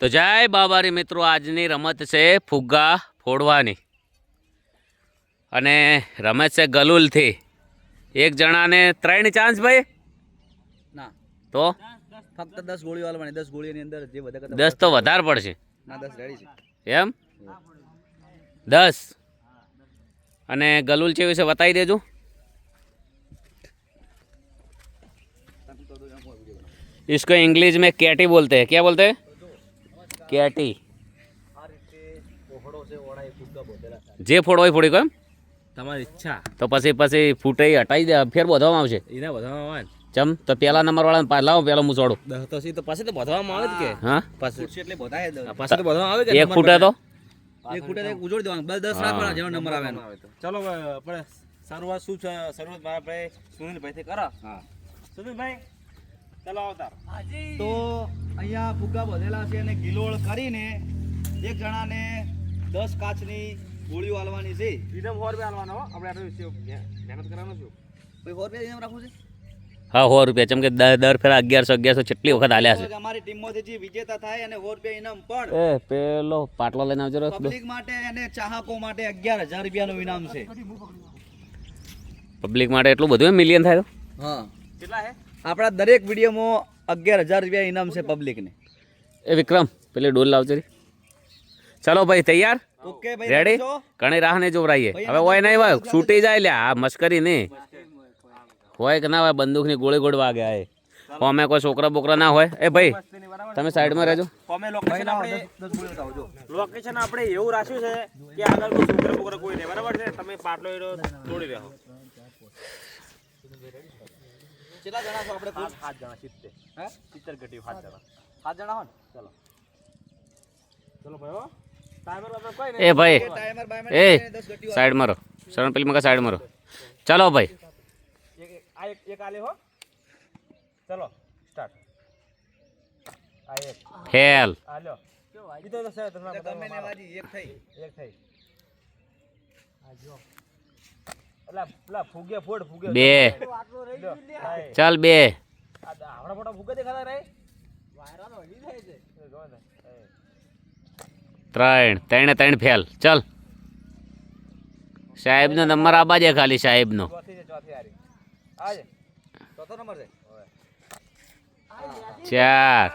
તો જય બાબારી મિત્રો આજની રમત છે ફુગ્ગા ફોડવાની અને રમત છે ગલુલથી એક જણાને ત્રણ ચાન્સ ભાઈ ના તો ફક્ત દસ ગોળીઓ હાલવાની દસ ગોળીઓની અંદર જે બધા કરતા દસ તો વધારે પડશે ના દસ રેડી છે એમ દસ અને ગલુલ છે વિશે બતાવી દેજો इसको इंग्लिश में कैटी बोलते हैं क्या बोलते हैं છે જે ફોડો હોય ફોડી એમ. તમારી ઈચ્છા. તો પછી પછી ફૂટે ઈ હટાવી દે ફેર બોધવામાં આવશે. એને વધવામાં આવે ચમ તો પેલા નંબર વાળા લાવો પેલો હું છોડું. તો સી તો પછી તો વધવામાં આવે જ કે. હા? પાછું એટલે બધાય દસ. તો વધવામાં આવે કે એક ફૂટે તો? એક ફૂટે તો ઉજોડી દેવાનું. બસ દસ રાખવાના જેનો નંબર આવે તો. ચલો આપણે શરૂઆત શું છે? શરૂઆત મારા ભાઈ સુનિલભાઈથી કરો. હા. સુનિલભાઈ ચલો તો અહીંયા ફુગ્ગા બધેલા છે અને ગિલોળ કરીને એક જણાને દસ કાચની ગોળીઓ હાલવાની છે. ઇનામ સો રૂપિયા આલવાનો આપણે આટલું વિશે મહેનત કરવાનો છું. કોઈ સો રૂપિયા ઇનામ રાખવું છે? હા સો રૂપિયા કે દર ફેરા અગિયારસો અગિયારસો કેટલી વખત આલ્યા છે. અમારી ટીમમાંથી જે વિજેતા થાય અને સો રૂપિયા ઇનામ પણ એ પેલો પાટલો લઈને આવજો પબ્લિક માટે અને ચાહકો માટે અગિયાર હજાર રૂપિયાનું ઇનામ છે. પબ્લિક માટે એટલું બધું મિલિયન થાય તો? હા. કેટલા હે? આપણા દરેક વિડીયોમાં અગિયાર હજાર રૂપિયા ઇનામ છે પબ્લિકને. એ વિક્રમ પેલી ડોલ લાવજો ચાલો ભાઈ તૈયાર? ઓકે ભાઈ રેડી ઘણી રાહ ને જોવરાઈએ. હવે હોય નહીં હોય છૂટી જાય લ્યા આ મસ્કરી નહીં. હોય કે ના હોય બંદૂકની ગોળી ગોળ વાગે આ અમે કોઈ છોકરા બોકરા ના હોય. એ ભાઈ તમે સાઈડમાં રહેજો. આપણે. લોકેશન આપણે એવું રાખ્યું છે કે આગળ કોઈ છોકરા બોકરા કોઈ નહીં. બરાબર છે? તમે પાટલો તોડી રહ્યો કેટલા જણા છો આપણે કુલ? સાત સાત જણા સિત્તેર હે? સિત્તેર ગટી સાત જણા સાત જણા હો ને? ચલો ચલો ભાઈ હો ટાઈમર આપણે કોઈ એ ભાઈ એ ટાઈમર બાઈમર એ કરીને દસ ગટીઓ સાઈડમાં રહો શરણ પેલી મકા સાઈડમાં રહો ચલો ભાઈ એક એક- આ એક એક આલે હો ચલો સ્ટાર્ટ આ એક ફેલ આ લ્યો ઈ તો સર તમને એટલે ગમે ને બતાવો વાજી એક થઈ એક થઈ આ જો એલા પેલા ફૂગે ફોડ ફૂગે બે. ચાલ બે. ત્રણ ત્રણે ત્રણ ફેલ. ચાલ. સાહેબનો નંબર આબા છે ખાલી સાહેબનો. ચાર.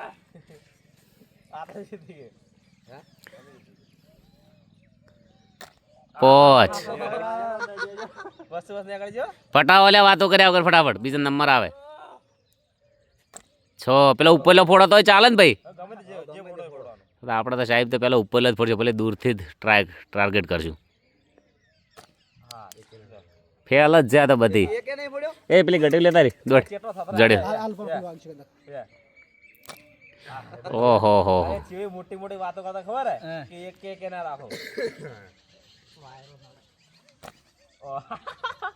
પાંચ. બસ બસ આગળ જો ફટાવાલે વાતો કર્યા વગર ફટાફટ. બીજો નંબર આવે. છો પેલો ઉપરલો ફોડો તો ચાલે ને ભાઈ? ગમે તે જે જે ફોડો એ ફોડવાનો. તો આપણે તો સાહેબ તો પેલો ઉપરલો જ ફોડશું ભલે દૂરથી જ ટ્રાય ટાર્ગેટ કરશું. હા ફેલ જ છે તો બધી. એકે નહીં પડ્યો એ પેલી ગટી લેતા રી દોડ. જડે ઓહો હો મોટી મોટી વાતો કરતા ખબર હે. કે એક કે કે ના રાખો.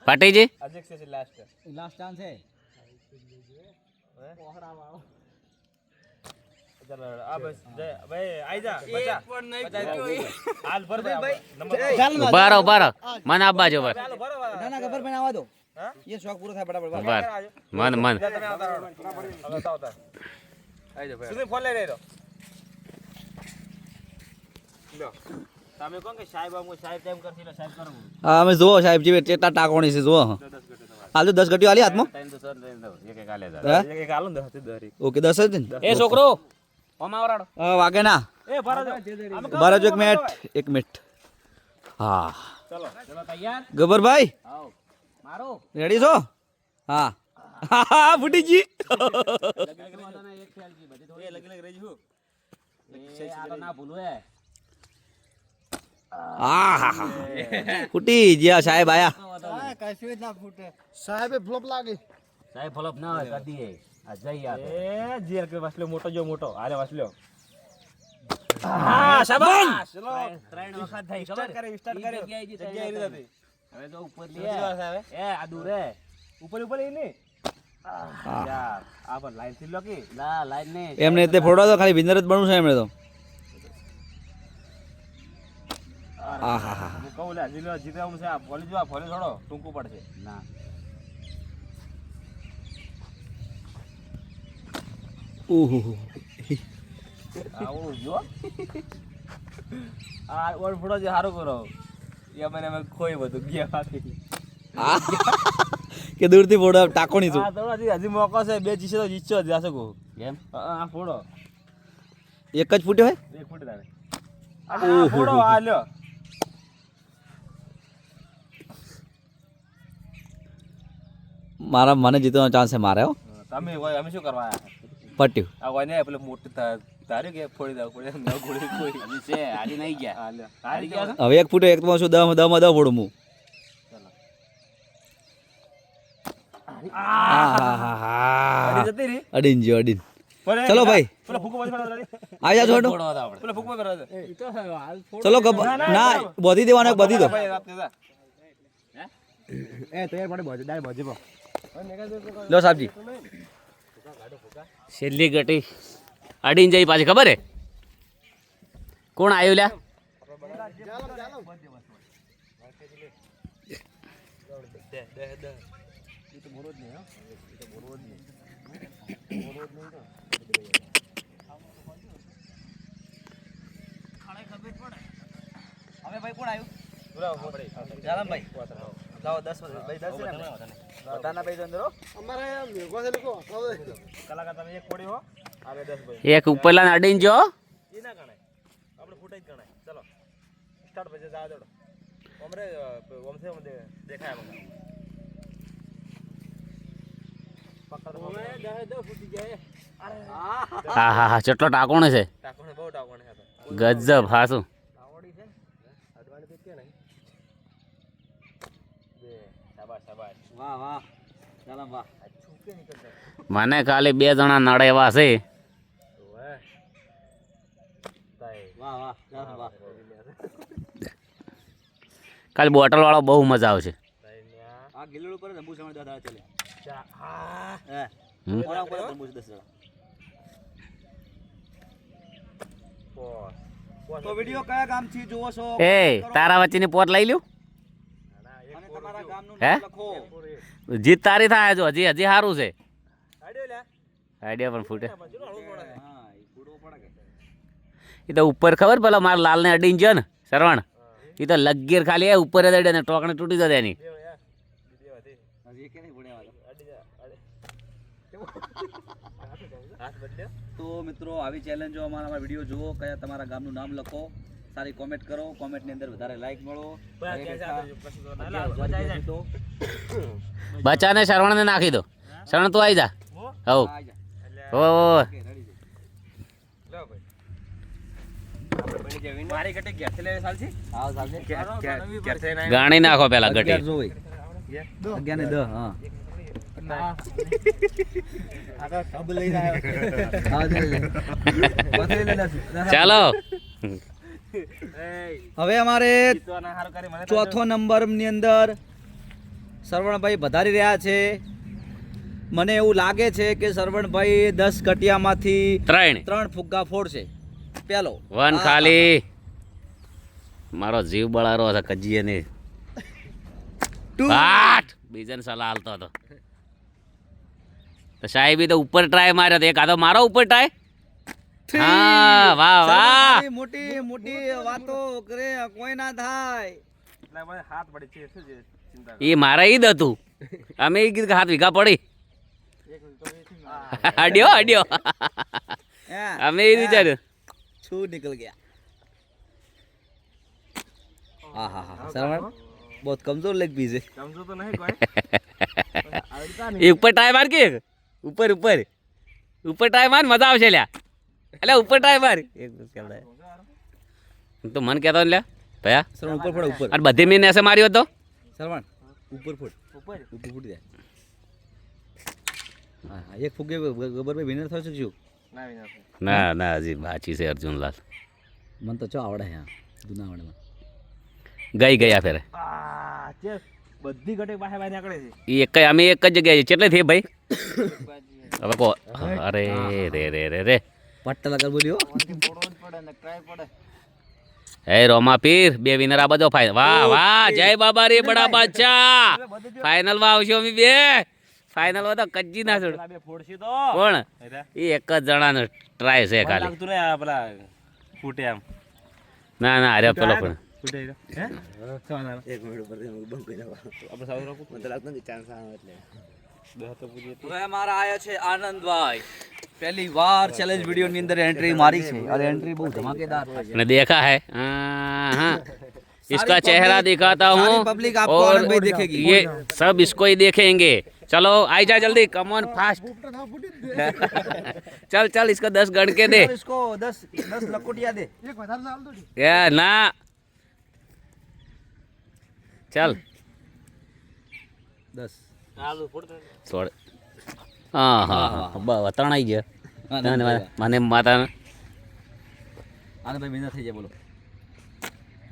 પાટીજી? અજેક છે લાસ્ટ લાસ્ટ ચાન્સ છે. ચાલો આ બસ જય ભાઈ આઈ જા બચા. હાલ ભર દે ભાઈ, નંબર ઊભા રહો ઊભા રહો. મને આપવા જો ચાલો ભરો વાળા. ના ના ગબર ભાઈ આવવા દો. હા? એ શોખ પૂરો થાય ફટાફટ બસ. ઊભા રહો. મન મન. જા તમે આવતા તમે કોણ કે સાહેબ આમ સાહેબ તેમ કરશે એટલે સાહેબ કરવું. હા અમે જુઓ સાહેબજી જેવી કેટલા ટાકોણી છે જુઓ. હાલ દસ ગટીઓ આલી હાથમાં? આલે ઓકે દસ જ એ છોકરો ઓમાં આવરાડો હા, વાગે ના. એ ભરો જો આમ કામ બાર જ એક મિનિટ એક મિનિટ. હા. ચલો ચલો ગબરભાઈ આવો. રેડી છો? હા. હા ફૂટી જી એક ફેલ જી બધી થોડી એ લગી લગી રહી છું એ આ તો ના ભૂલું હે હા હા હા ફૂટી. જ્યાં સાહેબ આયા સાહેબ ફ્લોપ ના હોય કદી આ જઈ યાર એ જે કે વાસલ્યો મોટો જો મોટો. આરે વાસલ્યો હા શાબાશ. ચલો ત્રણ વખત થઈ સ્ટાર્ટ કરે સ્ટાર્ટ કરે જગ્યાએ જગ્યાએ હતી. હવે તો ઉપર લે. આવે? એ આ દૂરે ઉપર ઉપર લઈ ને યાર. આ પણ લાઈનથી લોકી લા લાઈન ને એમને તે ફોડો તો ખાલી વિનર જ બનવું છે એમને તો. હા હા હું કહું લે જીલો જીતે હું છે આ ફોલી જો આ ફોલી થોડો ટૂંકું પડશે. ના. ઓહો આવું જો. આ જે હારો કરો. એ મને અમે ખોઈ બધું ગયા બાકી કે દૂરથી ફોડો છું આ તો હજી મોકો છે બે જીસે તો જીતશો જ જાશો કહું કેમ? આ ફોડો. એક જ ફૂટ્યો હોય એક ફૂટ તારે. આ ફોડો આ લ્યો. મારા મને જીતવાનો ચાન્સ છે મારે હો. તમે હોય અમે શું કરવા? પટ્યું આ હોય ને પેલું મોટું તારું કે ફોડી દઉં ફોડી દઉં, ન ગોળી કોઈ. છે હારી નહીં ગયા. હા લ્યો. ગયા હવે એક ફૂટે એક તો શું દમ દમ દમ ફોડું હું અડીન અડીન. ચલો ભાઈ. બંધ કરો. ચલો ના બધી દેવાનો એક બધી દો. કરતા. લો સાહેબજી. છેલ્લી ગટી. અડીને જઈ પાછી, ખબર હે? કોણ આવ્યું લ્યા? હવે ભાઈ કોણ આવ્યું જાલમભાઈ. લાવો દસ ભાઈ દસ છે ને? બધાના ભાઈ અંદર લોકો કલાકાર તમે એક કોડી હો. આવે દસ ભાઈ. એક ઉપરલા અડીને જો. એ ના ગણાય. આપણે ફૂટે જ ગણાય. ચલો. સ્ટાર્ટ પછી જાવ દેડો. અમરે ઓમસે ઓમ દે- દેખાય મને હા હા હા કેટલો ટાકોણ છે. ટાકોણે બહુ ટાકોણે હતા ગજબ હાસું બે શાબાશ શાબાશ વાહ વાહ જાલમ વાહ આ છૂકે નીકળતા મને ખાલી બે જણા નડેવા છે. ખાલી બોટલ વાળો બહુ મજા આવશે. એ તારા વચ્ચેની પોટ લઈ લ્યું ના એક અને તમારા ગામનું હે? નામ લખો. પૂરી જીત તારી થાય જો હજી હજી સારું છે. આઈડિયા પણ ફૂટે. એ તો ઉપર ખબર પેલા મારા લાલને અડીને જો ને સરવણ એ તો લગીર ખાલી ઉપર જ અડે ને ટોકણે તૂટી જશે એની. તો મિત્રો આવી ચેલેન્જો અમારા અમારા વીડિયો જુઓ કયા તમારા ગામનું નામ લખો. સારી કોમેન્ટ કરો કોમેન્ટની અંદર વધારે લાઈક મળો. બચ્ચાને શ્રવણને નાખી દો. શરણ તું આવી જા. હવ. ગાણી નાખો પેલા ગટી અગિયાર ને દસ, હા. આવો ચાલ. હવે અમારે ચોથો નંબરની નંબરની અંદર સરવણભાઈ વધારી રહ્યા છે. મને એવું લાગે છે કે સરવણભાઈ દસ કટિયામાંથી ત્રણ. ત્રણ ફુગ્ગા ફોડશે. પેલો. વન ખાલી. મારો જીવ બળારો હતો કજીએ ને આઠ. બીજાને સલાહ હાલતો હતો. તો સાહેબે તો ઉપર ટ્રાય માર્યો તો એક આધો મારો ઉપર ટ્રાય Three. હા વાહ વાહ સરવણભાઈ મોટી મોટી વાતો કરે કોઈ ના થાય એટલે મને હાથ પડી છે શું છે ચિંતા એ મારા ઈ જ હતું અમે ઈ કીધું કે હાથ વીઘા પડી અડ્યો અડ્યો હે? અમે એ વિચાર્યું छू निकल गया हाँ हाँ हाँ श्रवण बहुत कमजोर लेग पीस है સમજો તો નહીં કોઈ આવડતા એ ઉપર ટ્રાય માર કે ઉપર ઉપર ઉપર ટ્રાય માર મજા આવશે લ્યા એટલે ઉપર ટ્રાય માર. તો મન કહેતો એટલે ભયા. સર ઉપર ફોડ ઉપર. અને બધી મેં એસે માર્યો હતો સરવાણ ઉપર ફોડ. ઉપર? ઉપર ફોડ દે હા એક ફુગે ગબરભાઈ વિનર થયો છું ના ના હજી બાચી છે અર્જુનલાલ. મન તો ચો આવડે હા જુનાવડમાં ગઈ ગયા ફેરે. બધી ઘટક પાસે બહાર નીકળે છે. એક અમે એક જ જગ્યાએ છે એટલે થઈ ભાઈ? હવે કો અરે રે રે રે રે. પટ્ટા લગર બોલ્યો. હે રોમા પીર બે વિનર આ બધો ફાઈનલ વાહ વાહ જય બાબા રે બડા બાદશાહ. ફાઈનલમાં આવશો અમે બે. ફાઈનલમાં તો કજ્જી ના છોડ. કોણ? એ એક જ જણાનો ટ્રાય છે ખાલી. લાગતું નહીં આ પેલા ફૂટે આમ. ના ના અરે પેલો પણ. એક મિનિટ નાખો. આપણે સાવ રાખું? મને લાગતું નથી ચાન્સ આવે એટલે. પૂરી હવે અમારા આયા છે આનંદભાઈ પહેલી વાર ચેલેન્જ વિડીયો ની અંદર એન્ટ્રી મારી છે અને એન્ટ્રી બહુ ધમાકેદાર છે ने देखा है हाँ, हाँ। इसका चेहरा दिखाता हूँ सारी पब्लिक आपको और आनंद भाई देखेगी। ये सब इसको ही देखेंगे चलो आई जा जल्दी कम ऑन फास्ट चल चल इसको दस गण के दे और इसको दस दस लकोटिया दे या ना चल દસ સોળ હા હા ત્રણ ત્રણાઈ ગયા. મને માતા આને ભાઈ થઈ જાય બોલો.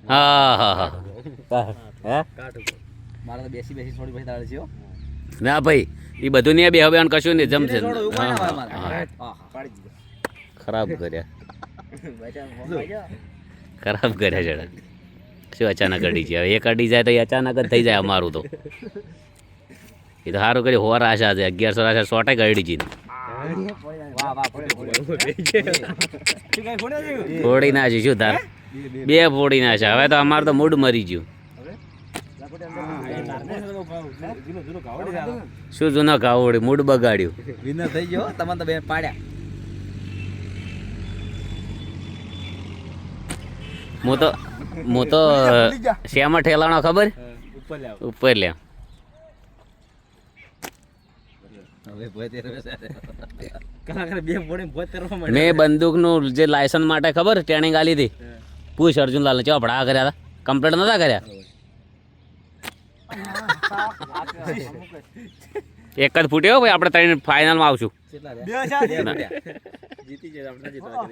હા હા હા. મારે બેસી બેસી થોડી છે ના ભાઈ એ બધું નહીં બે હવે કશું નહીં જમશે. ખરાબ કર્યા. ખરાબ કર્યા જરા. શું અચાનક અડી જાય? એક અડી જાય તો અચાનક જ થઈ જાય અમારું તો. એ તો સારું કર્યું હોર આશા છે અગિયારસો આશા જઈને વાહ વાહ ફોડે, ના શું તાર બે ફોડી નાખે હવે તો અમાર તો મૂડ મરી ગયું જૂનો જૂનો શું જૂનો કાવડી મૂડ બગાડ્યું વિનર થઈ ગયો તમે તો બે પાડ્યા હું તો હું તો શેમાં ઠેલાણો ખબર ઉપર લાવ ઉપર લે હવે ભોય તે રમે છે. કલાકાર બે ફોડે ભોજ કરવા માંડ્યા. મેં બંદૂકનું જે લાયસન્સ માટે ખબર ટ્રેનિંગ આલી હતી પૂછ અર્જુનલાલ ચેવા ભડા કર્યા હતા? કમ્પ્લેટ નતા કર્યા? એક જ ફૂટ્યો ભાઈ આપણે ત્રણ ફાઇનલમાં આવશું. જીતી આપણે જીતવા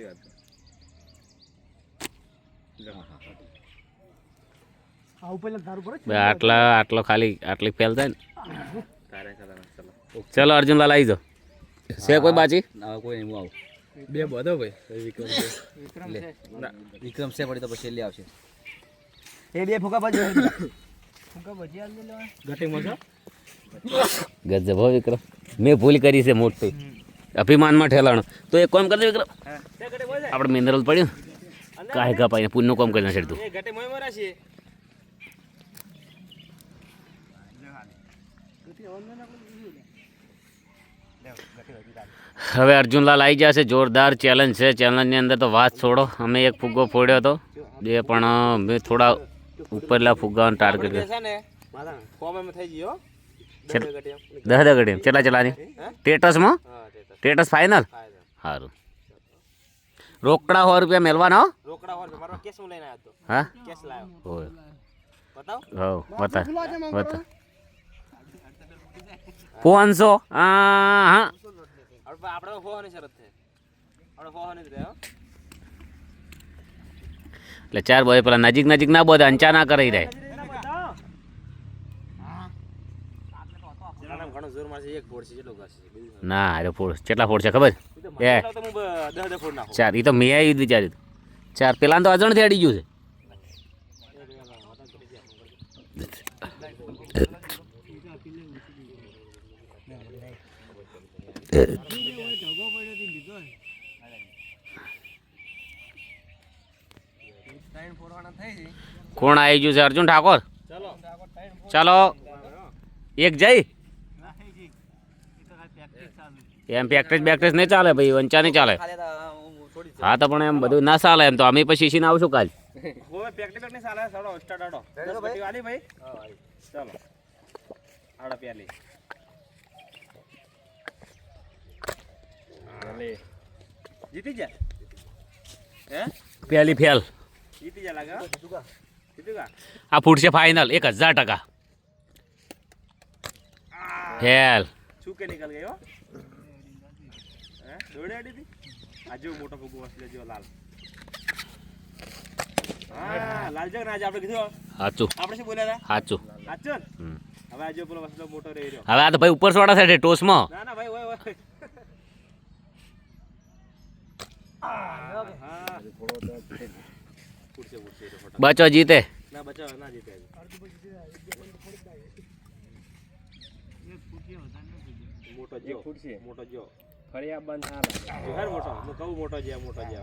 આટલા આટલો ખાલી આટલી ફેલ થાય ને. ચલો અર્જુન અર્જુનલાલ આવી જાઓ. છે કોઈ બાજી? ના, કોઈ નહીં હું આવું. બે બધો ભાઈ. વિક્રમ છે. વિક્રમ છે. પડી તો પછી લે આવશે. એ બે ફૂકા બાજુ ઘટી મળશો ગજબ હો વિક્રમ. મેં ભૂલ કરી છે મોટી. અભિમાનમાં ઠેલાણો. તો એક કામ કરજો વિક્રમ. આપણે મિનરલ પડ્યું. કાંઈ કપાઈને પૂનનું કામ કરી નાખે તું એ ઘટે મોય મરા છે હવે અર્જુનલાલ આવી જશે જોરદાર ચેલેન્જ છે. ચેલેન્જની અંદર તો વાત છોડો. અમે એક ફુગ્ગો ફોડ્યો હતો. એ પણ મેં થોડા ઉપરલા ફુગ્ગાનો ટાર્ગેટ કર્યો. છે ગયો દસ દસ ઘડી ચેટલા ચલાની? ટેટસમાં? ટેટસ. ફાઇનલ સારું રોકડા સો રૂપિયા મેળવાના હો? રોકડા હોય મારો કેસ હું લઈને આવ્યો હા? કેસ લાવ્યો હોય બતાવ. હો બતા બતા પાંચસો હા હા. આપણે હોવાની શરત છે. આપણે હોવાની જ રહે એટલે ચાર બોય પેલા નજીક નજીક ના બોધે અંચા ના કરી રહે. ના અરે ફોડ કેટલા ફોડ છે ખબર? એ. ચાર એ તો મેં આવી વિચાર્યું ચાર પેલા તો અજણથી અડી ગયું છે. કોણ આવી ગયું છે? અર્જુન ઠાકોર? ચલો. ચાલો એક જઈ? એમ પ્રેક્ટિસ બેક્ટિસ નહીં ચાલે ભાઈ વંચા નહીં ચાલે. હું તો પણ એમ બધું ના ચાલે એમ તો. અમે પછી શીશીને આવશું કાલ? જીતી જા હે પહેલી ફેલ જીતી જા લાગે આ ફૂટશે ફાઇનલ એક હજાર ટકા. હેલ. છું કે નીકળ ગયો? હે? દોડે અડી હતી આ જો મોટો ફૂગો વસલે જો લાલ. હા લાલ જગ ના આજે આપણે કીધું સાચું. આપણે શું બોલ્યા હતા? સાચું. સાચું હવે આજે જો પેલો વસલો મોટો રહી રહ્યો. હવે આ તો ભાઈ ઉપર સોડા થાય ટોસમાં. ના ના ભાઈ ઓય ઓય. બચો જીતે. ના બચાવ ના જીતે. મોટો જો જો હેર મોટો જે મોટો જે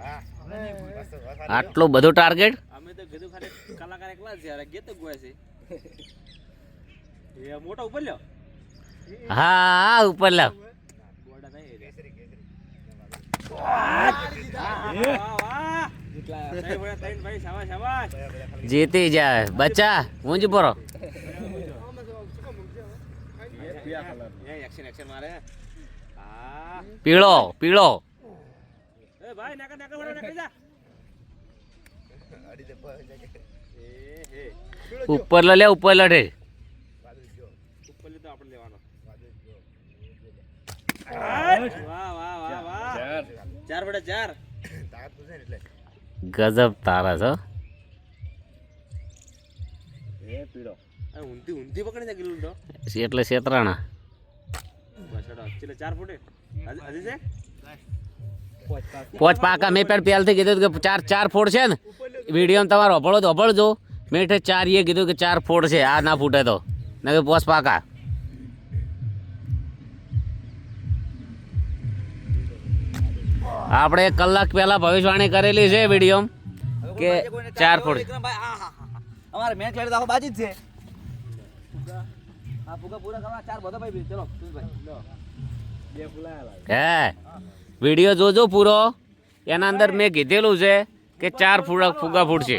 આટલું બધું ટાર્ગેટ અમે તો કીધું ખાલી કલાકાર એકલા જ યાર ગીત ગોય છે. એ મોટો ઉપર લ્યો. હા હા ઉપર લ્યો. ગોડા નહીં જીતી જાય. બચ્ચા ઊંજ પરો એક્શન એક્શન મારે હા પીળો પીળો. એ ભાઈ નાકા નાકા વડા નાખી જા એ હે ઉપર લો ઉપર લડે ઠે ઉપર લીધો આપણે લેવાનો વાહ વાહ વાહ વાહ ચાર. વડે ચાર છો પીળો તારા છો એટલે શેતરાણા. પોચ પાકા મેં પણ પહેલથી કીધું કે ચાર ચાર ફોડ છે ને. વીડિયો તમારો અભળો તો અભળજો. મેં ચાર એ કીધું કે ચાર ફોડ છે આ ના ફૂટે તો. ને કે પોચ પાકા. આપણે એક કલાક પહેલા ભવિષ્યવાણી કરેલી છે વીડિયો કે ચાર ફોડ. હા. અમારે મેચ લડી આખો બાજી જ છે. હા ફુગા પૂરા કરવા ચાર બધા ભાઈ ચલો બે હે વીડિયો જોજો પૂરો. એના અંદર મેં કીધેલું છે કે ચાર ફૂગા ફૂટ ફૂટશે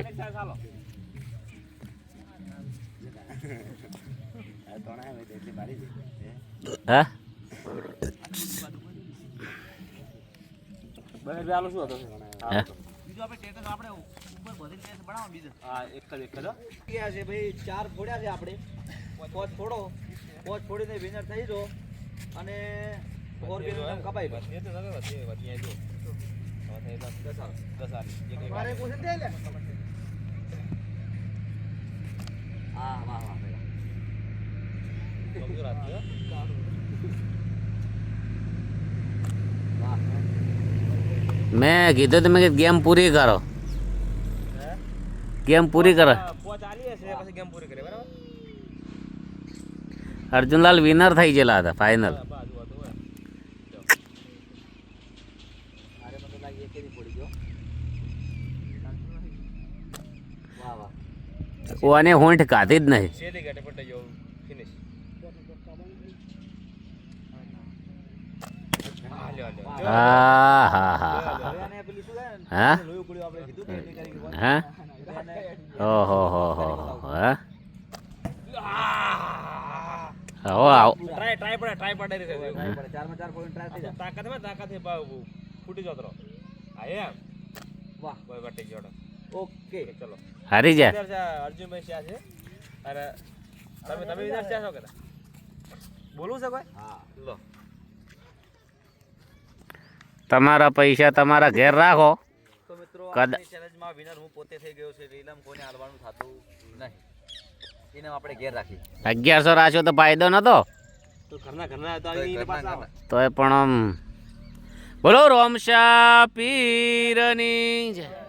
હા બસ રૂપિયા આલું શું હતો? હે? બીજું આપણે status આપણે ઉપર બધી ટેસ્ટ બનાવો બીજો. હા એક જ એક જ ક્યાં છે ભાઈ? ચાર ફોડ્યા છે આપણે. પોચ ફોડો. પોચ ફોડીને વિનર થઈ જો અને ફોર વિનર નામ કપાઈ લો. મારે પૂછે દે લે. હા વાહ વાહ ભાઈ. વાહ. મેં કીધું તમે ગેમ પૂરી કરો. ગેમ પૂરી કરો. અર્જુનલાલ વિનર થઈ ગયેલા હતા ફાઇનલ અને હોંઠ કાઢી જ નહીં. હા હા હા હા હા. હા ઓહો હો હો હો હા આવો ટ્રાય ટ્રાય પડે ટ્રાય પડે થયું. આપણે ચારમાં ચાર point ટ્રાય થઈ જાય. તાકાતમાં તાકાત બા- ફૂટી જતો હા એમ વાહ કોઈ વાટી જોડો ઓકે ચલો હારી જાય અર્જુનભાઈ શ્યા છે અરે તમે તમે વિચાર બોલવું છે કોઈ હા લો તમારા પૈસા તમારા ઘેર રાખો. તો મિત્રો કદા- ચેલેન્જમાં વિનર હું પોતે થઈ ગયો છે રીલમ કોઈને હાલવાનું થતું નહીં. એને આપણે ઘેર રાખી અગિયારસો રાખ્યો તો ફાયદો નતો. તો ઘરના ઘરના તો આવી એને પાછા આવે તોય પણ આમ. બોલો રોમશા પીરની જય.